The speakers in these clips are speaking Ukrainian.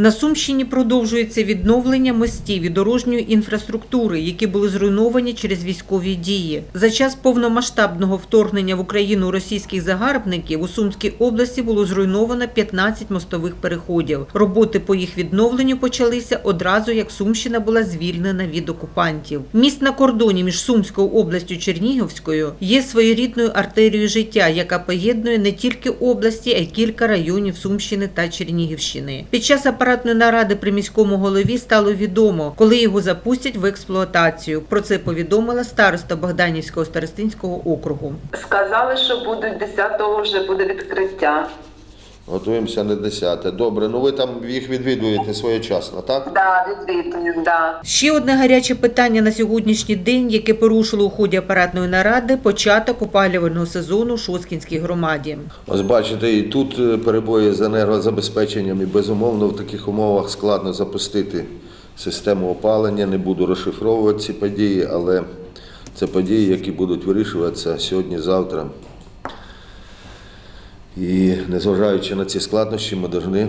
На Сумщині продовжується відновлення мостів і дорожньої інфраструктури, які були зруйновані через військові дії. За час повномасштабного вторгнення в Україну російських загарбників у Сумській області було зруйновано 15 мостових переходів. Роботи по їх відновленню почалися одразу, як Сумщина була звільнена від окупантів. Міст на кордоні між Сумською областю Чернігівською є своєрідною артерією життя, яка поєднує не тільки області, а й кілька районів Сумщини та Чернігівщини. Під час апаратної наради при міському голові стало відомо, коли його запустять в експлуатацію. Про це повідомила староста Богданівського старостинського округу. Сказали, що будуть 10-го вже буде відкриття. Готуємося на 10. Добре, ну ви там їх відвідуєте своєчасно, так? Да, відвідую, да. Ще одне гаряче питання на сьогоднішній день, яке порушило у ході апаратної наради, початок опалювального сезону у Шоскінській громаді. Ось бачите, і тут е, перебої з енергозабезпеченням, і безумовно в таких умовах складно запустити систему опалення. Не буду розшифровувати ці події, але це події, які будуть вирішуватися сьогодні-завтра. І незважаючи на ці складнощі, ми повинні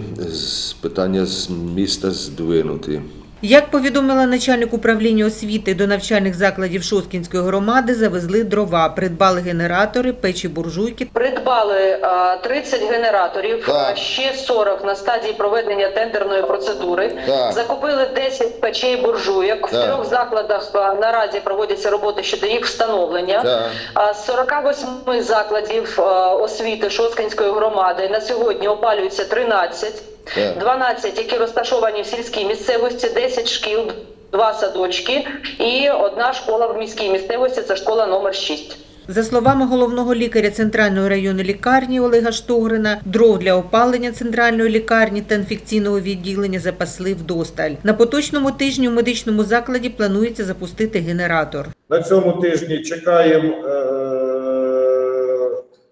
питання з міста здвинути. Як повідомила начальник управління освіти до навчальних закладів Шоскінської громади, завезли дрова, придбали генератори, печі буржуйки. Придбали е, 30 генераторів, Так. е, ще 40 на стадії проведення тендерної процедури. Так. Закупили 10 печей буржуйок. В трьох закладах е, наразі проводяться роботи щодо їх встановлення. Так. З 48 закладів е, освіти Шоскінської громади на сьогодні опалюється 13. Так. 12, які розташовані в сільській місцевості, 10 шкіл, 2 садочки і одна школа в міській місцевості це школа номер 6. За словами головного лікаря центральної районної лікарні Олега Штогрина, дров для опалення центральної лікарні та інфекційного відділення запасли вдосталь. На поточному тижні у медичному закладі планується запустити генератор. На цьому тижні чекаємо е,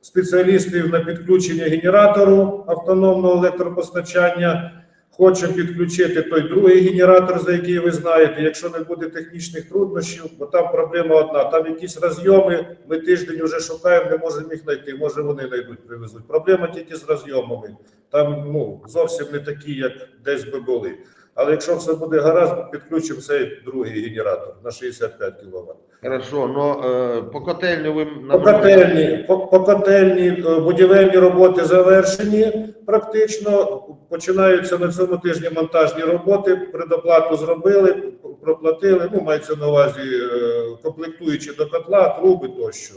спеціалістів на підключення генератору автономного електропостачання. Хочемо підключити той другий генератор, за який ви знаєте. Якщо не буде технічних труднощів, бо там проблема одна. Там якісь розйоми. Ми тиждень вже шукаємо, не можемо їх знайти. Може вони знайдуть, привезуть. Проблема тільки з розйомами. Там ну зовсім не такі, як десь би були. Але якщо все буде гаразд, підключимо цей другий генератор на 65 кВт. Хорошо, ну е, по котельню ви По котельні, по, по котельні е, будівельні роботи завершені практично. Починаються на цьому тижні монтажні роботи. Предоплату зробили, проплатили. Ну мається на увазі е, комплектуючи до котла, труби тощо.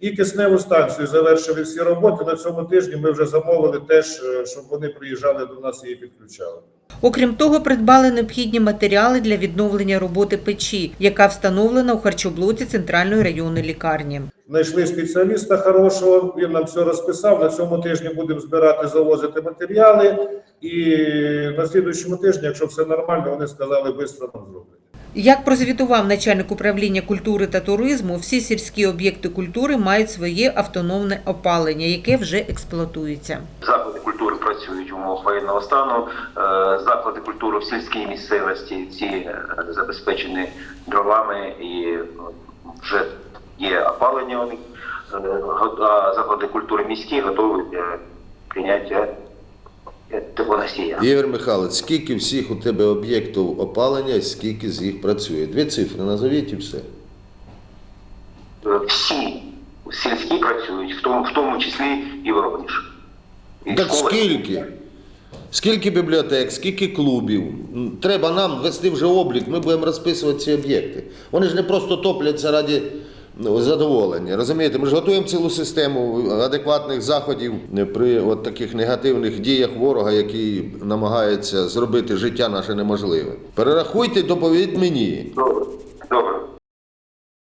І кисневу станцію завершили всі роботи. На цьому тижні ми вже замовили теж, е, щоб вони приїжджали до нас і її підключали. Окрім того, придбали необхідні матеріали для відновлення роботи печі, яка встановлена у харчоблоці центральної районної лікарні. Знайшли спеціаліста хорошого, він нам все розписав. На цьому тижні будемо збирати, завозити матеріали. І на слідуючому тижні, якщо все нормально, вони сказали, швидко нам зроблять. Як прозвітував начальник управління культури та туризму, всі сільські об'єкти культури мають своє автономне опалення, яке вже експлуатується. Працюють в умовах воєнного стану. Е, Заклади культури в сільській місцевості ці е, забезпечені дровами і е, вже є опалення у них. Е, А заклади культури міські готові для прийняття теплоносія. Ігор Михайлович, скільки всіх у тебе об'єктів опалення, скільки з їх працює? Дві цифри назовіть і все. Всі сільські працюють, в тому, в тому числі і Воронеж. Так школи. скільки? Скільки бібліотек, скільки клубів? Треба нам вести вже облік, ми будемо розписувати ці об'єкти. Вони ж не просто топляться раді ну, задоволення. Розумієте, ми ж готуємо цілу систему адекватних заходів при от таких негативних діях ворога, який намагається зробити життя наше неможливе. Перерахуйте, доповідь мені.